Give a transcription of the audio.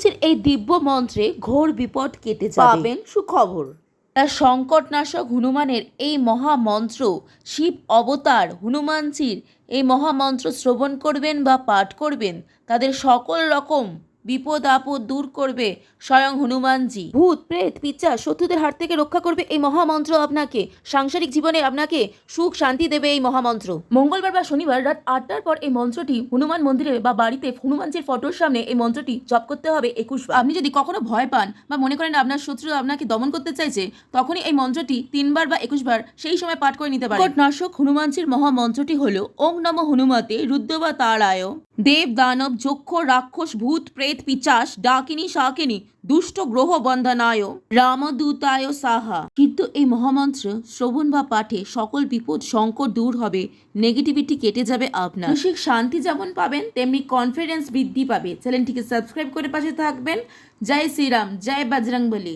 হনুমানজির এই দিব্য মন্ত্রে ঘোর বিপদ কেটে যাবে। পাবেন সুখবর। তার সংকটনাশক হনুমানের এই মহামন্ত্র শিব অবতার হনুমানজির এই মহামন্ত্র শ্রবণ করবেন বা পাঠ করবেন তাদের সকল রকম বিপদ আপদ দূর করবে স্বয়ং হনুমানজি। ভূত, প্রেত, পিচ্চা শত্রুদের হাত থেকে রক্ষা করবে এই মহামন্ত্র আপনাকে। সাংসারিক জীবনে আপনাকে সুখ, শান্তি দেবে এই মহামন্ত্র। মঙ্গলবার বা শনিবার রাত আটটার পর এই মন্ত্রটি হনুমান মন্দিরে বা বাড়িতে হনুমানজির ফটোর সামনে এই মন্ত্রটি জপ করতে হবে একুশ আপনি যদি কখনো ভয় পান বা মনে করেন আপনার শত্রু আপনাকে দমন করতে চাইছে, তখনই এই মন্ত্রটি তিনবার বা একুশবার সেই সময় পাঠ করে নিতে পারেন। নাশক হনুমানজির মহামন্ত্রটি হলো ওং নম হনুমতে রুদ্র বা তারায়। দেব দানব যক্ষ, রাক্ষস, ভূত, প্রেত, পিচাস, ডাকিনী, শাকিনী, দুষ্ট গ্রহ বন্ধনায় রামদূতায় সাহা। কিন্তু এই মহামন্ত্র, শ্রবণ বা পাঠে সকল বিপদ, সংকট দূর হবে, নেগেটিভিটি কেটে যাবে আপনার। মানসিক শান্তি যেমন পাবেন, তেমনি কনফিডেন্স বৃদ্ধি পাবে। চ্যানেলটিকে সাবস্ক্রাইব করে পাশে থাকবেন। জয় শ্রীরাম, জয় বজরংবলী।